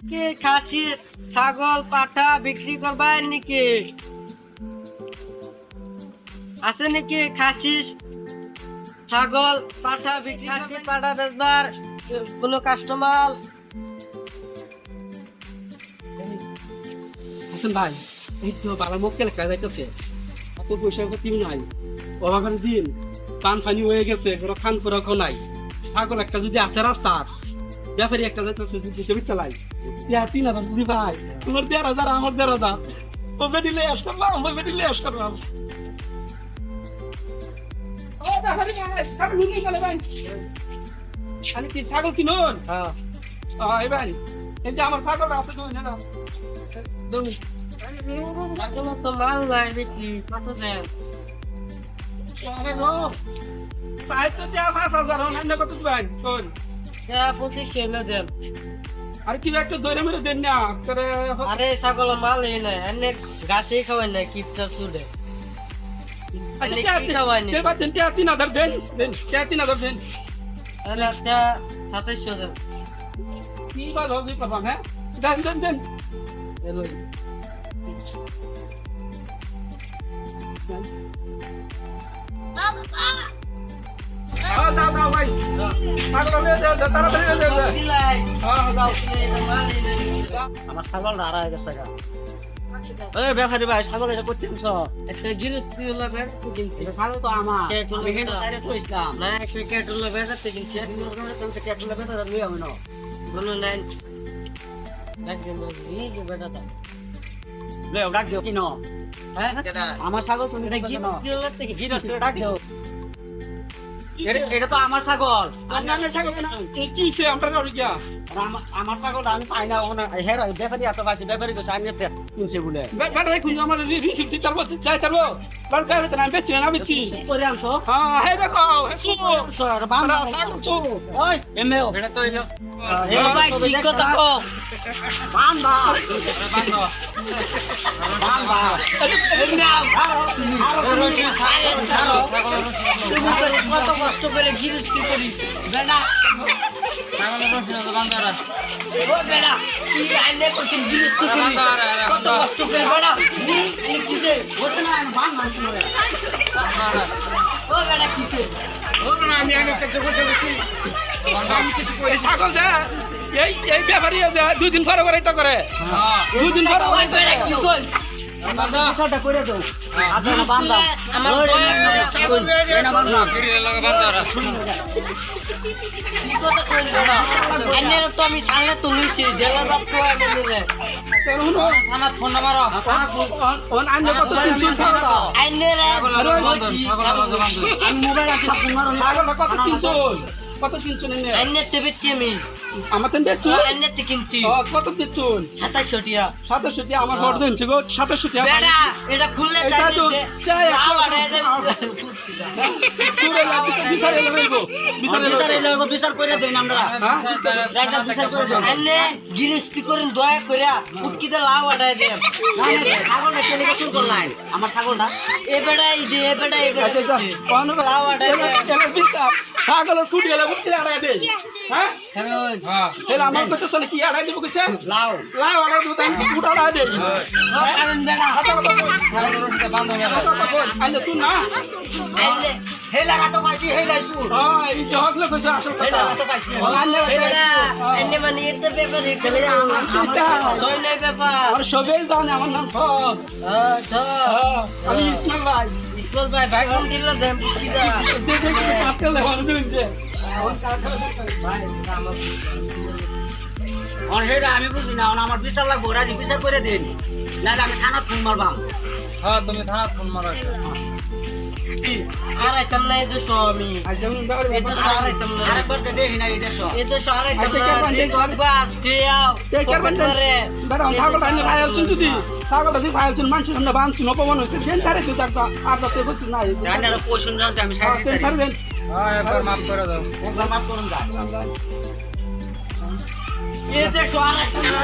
কি ছাগল, পাঠা বিক্রি করবার নাকি? আছে নাকি খাসি, ছাগল, পাঠা বিক্রি খাসি, পাঠা বেচবার কোনো কাস্টমার হাসান ভাই, এই তো বালা মুখ কেলে কাজ যাইতেছে এত পয়সা পাতি নাই? অবাগান দিন পান ফানি হয়ে গেছে, কোনো খান নাই। ছাগল একটা যদি আছে রাস্তা ব্যাপারী একটা ছবি চালাই। তিন হাজার দিদি ভাই তোমার দেড় হাজার আমার দেড় হাজার। ও বেটি লে আস করলাম ও বেটি লে আস করলাম ছাগল কিনুন হ্যাঁ। এই ভাই এই যে আমার ছাগল আছে দুই না দুই ছাগল তো মাল নাই বিক্রি কত দেন আরে গো সাহিত্য দেওয়া পাঁচ হাজার অন্যান্য কত দিবেন কোন যা পঁচিশ এনে দেন আর কি একটু ধরে মেরে দেন না করে আরে ছাগল মাল এই নাই এনে গাছেই খাওয়াই নাই কিপটা চুলে এনে কি খাওয়াই নি এবার দেন টিয়া তিন হাজার দেন দেন টিয়া তিন হাজার দেন তাহলে আজকে সাতাইশশো দেন কি বাদ হবে পাবা হ্যাঁ দেন দেন দেন এলোই হ্যাঁ যাও আমার ছাগল হারা হয়ে গেছে এই ব্যাপারী ভাই ছাগল এটা করতে দিছ। একটা জিনিস তুই এটা ছাগল তো আমার। আমি না একটা কি হ্যাঁ? আমার ছাগল তুমি ডাক দিও। এটা- এটা তো আমার ছাগল। আপনার ছাগল কি সে আমরা যাও গিয়া আমার ছাগল আমি পাই না ওনা হেরা এত পাইছে ব্যাপারী তো আমি কিনছে বলে বেটা খুঁজে আমার রিসিপ্ট দিতে পারব যাই পারব। বার বেড়াতে না বেচছি না বেচছি করে আনছো? হ্যাঁ হে দেখো হেসু বান্দা ছাগল চো ওই এমএও এটা তো এ ভাই ঠিক কথা কও। বান্দা বান্দা তুমি করে কত কষ্ট করে গিরস্তি করি। বেড়া। ও বেড়া কি আইনে করছেন গিরস্তি করি? কত কষ্ট করে বেড়া। নি আইনে কিসে বসে না আমি শুনে ও কিসে ছাগল যা এই এই ব্যাপারী যা দুই দিন পরে পরে তো করে। দুই দিন পরে পরে কি করে আইনে তো আমি সামনে তুলিছি জেলা থানা ফোন নাম্বার মোবাইল আছে কত কিনছো? কত কিনছো এনে আইনে বেচছি আমি। আমার তেন বেচছো আইনে কিনছি। ও, কত বেচছো সাতাইশশো টিয়া। সাতাশো টিয়া আমার ঘর দিনছে গো সাতাশো টিয়া এটা খুললে এটা তো সুরে লাগিতে বিচারে লইবো বিচারে বিচার এলো। বিচার করে দেন আমরা। হ্যাঁ? রাজা বিচার করে দেন। আইনে গিরস্তি করেন দয়া করে উটকিতে লাভ আড়াই দেন। ছাগলটা কেলে শুরু করলাই আমার ছাগলটা। এ বেড়া এই দে এ বেড়া এই বেড়া আচ্ছা কোন লাভ আড়াই দেন। এলা ছাগল ফুটি এলা ফুটি আড়াই দে। হ্যাঁ? হ্যাঁ এলা আমার কথা চলে কি আড়াই দিব কইছে লাও। লাই আড়াই দিব তাই ফুট আড়াই দে। কারণ বেড়া আইলে শুন না। আইনে হেলা রাতো পাইছি হেলাই শুন হ্যাঁ এই জহক লোক কইছে আসল কথা আইলে বেড়া আইনে মানে এতে ব্যাপারে খেলে জয় নাই ব্যাপার। আর সবাই জানে আমার নাম হ্যাঁ হ্যাঁ, আমি ইসমাইল ভাই। স্কুল ভাই ভাই কোন দিল দেন পুটকিটা দেখে দেখে কাটতে লাগা দিনছে অন হেডা আমি বুঝি না অন আমার বিচার লাগবো রাজি বিচার করে দিন। নাহলে আমি থানা ফোন মারবাম। হ্যাঁ তুমি থানা ফোন দুশো আমি আমি। দাও এই আর আইতাম না আরেকবার তো দেখি না এই দেশ এই আর আইতাম আচ্ছা, না কেমন যে দেখছ? করবা আজকে আও কে করবেন করে বেটা ছাগল আইনে ভাইল চুন যদি। ছাগল যদি ভাইল চুন মানুষ সামনে বাঁধছুন অপমান হচ্ছে দেন সারে তুই একটা আর তো বসছিস না রান্নার পোষণ জানতে আমি সাইড দেন সারবেন একবার মাফ করুন যা। এই দুশো আর না